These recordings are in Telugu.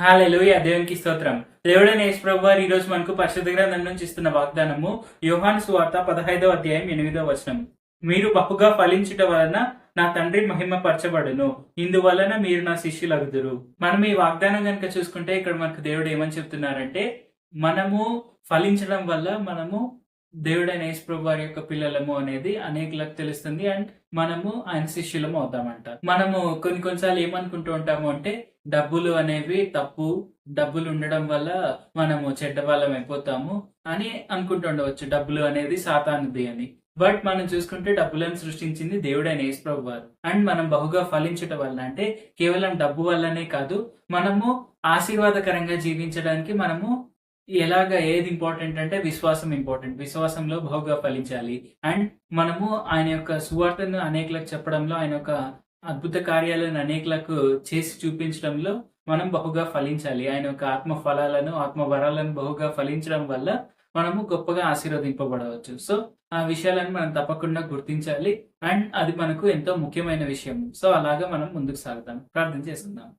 హాలెలుయ దేవునికి స్తోత్రం. దేవుడైన యేసుప్రభు వారు ఈరోజు మనకు పరిశుద్ధ గ్రంథం నుంచి ఇస్తున్న వాగ్దానము యోహాను సువార్త పదహైదవ అధ్యాయం ఎనిమిదవ వచనం మీరు బహుగా ఫలించుట వలన నా తండ్రి మహిమ పరచబడును ఇందువలన మీరు నా శిష్యులగుదురు. మనం ఈ వాగ్దానం కనుక చూసుకుంటే ఇక్కడ మనకు దేవుడు ఏమని చెప్తున్నారంటే మనము ఫలించడం వల్ల మనము దేవుడైన యేసు ప్రభు వారి యొక్క పిల్లలము అనేది అనేకులకు తెలుస్తుంది అండ్ మనము ఆయన శిష్యులము అవుతామంట. మనము కొన్ని కొన్నిసార్లు ఏమనుకుంటూ ఉంటాము అంటే డబ్బులు అనేవి తప్పు డబ్బులు ఉండడం వల్ల మనము చెడ్డ వాళ్ళం అయిపోతాము అని అనుకుంటుండవచ్చు డబ్బులు అనేది సాతానుది అని. బట్ మనం చూసుకుంటే డబ్బులను సృష్టించింది దేవుడైన యేసు ప్రభు వారు అండ్ మనం బహుగా ఫలించడం వల్ల అంటే కేవలం డబ్బు వల్లనే కాదు మనము ఆశీర్వాదకరంగా జీవించడానికి మనము ఎలాగ ఏది ఇంపార్టెంట్ అంటే విశ్వాసం ఇంపార్టెంట్. విశ్వాసంలో బహుగా ఫలించాలి. అండ్ మనము ఆయన యొక్క సువార్తను అనేకులకు చెప్పడంలో ఆయన యొక్క అద్భుత కార్యాలను అనేకులకు చేసి చూపించడంలో మనం బహుగా ఫలించాలి. ఆయన యొక్క ఆత్మ ఫలాలను ఆత్మ వరాలను బహుగా ఫలించడం వల్ల మనము గొప్పగా ఆశీర్వదింపబడవచ్చు. సో ఆ విషయాలను మనం తప్పకుండా గుర్తించాలి. అండ్ అది మనకు ఎంతో ముఖ్యమైన విషయం. సో అలాగా మనం ముందుకు సాగుతాం. ప్రార్థన చేస్తుందాం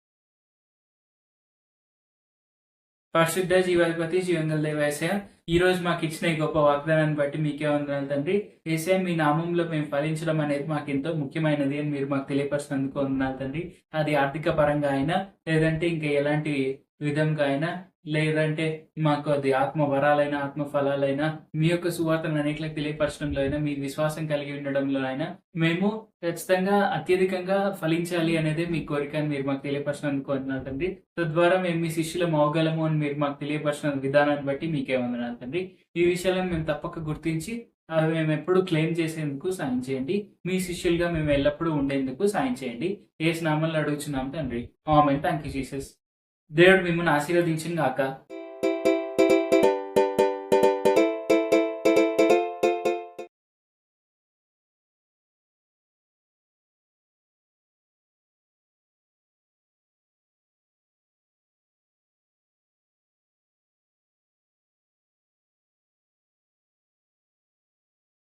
పరిశుద్ధ జీవాధిపతి జీవంగల దేవాసయ ఈ రోజు మాకు ఇచ్చిన ఈ గొప్ప వాగ్దానాన్ని బట్టి మీకే వందనాలు తండ్రి. ఏసే మీ నామంలో మేము ఫలించడం అనేది మాకు ఎంతో ముఖ్యమైనది అని మీరు మాకు తెలియపరిచినందుకు వందనాలు తండ్రి. అది ఆర్థిక పరంగా అయినా లేదంటే ఇంకా ఎలాంటి విధంగా అయినా లేదంటే మాకు అది ఆత్మ వరాలైనా ఆత్మ ఫలాలైనా మీ యొక్క సువార్తను అనేకలకు తెలియపరచడంలో అయినా మీ విశ్వాసం కలిగి ఉండడంలో అయినా మేము ఖచ్చితంగా అత్యధికంగా ఫలించాలి అనేది మీ కోరిక అని మీరు మాకు తెలియపరచడానికి తద్వారా మేము మీ శిష్యులం అవగలము అని మీరు మాకు తెలియపరిచిన విధానాన్ని బట్టి మీకే వందనాలు తండ్రి. ఈ విషయాలను మేము తప్పక గుర్తించి అవి మేము ఎప్పుడు క్లెయిమ్ చేసేందుకు సాయం చేయండి. మీ శిష్యులుగా మేము ఎల్లప్పుడూ ఉండేందుకు సాయం చేయండి. ఏ స్నామంలో అడుగుచున్నాం తండ్రి. ఆమె థ్యాంక్ యూ జీసస్. దేవుడు మిమ్మల్ని ఆశీర్వదించింది కాక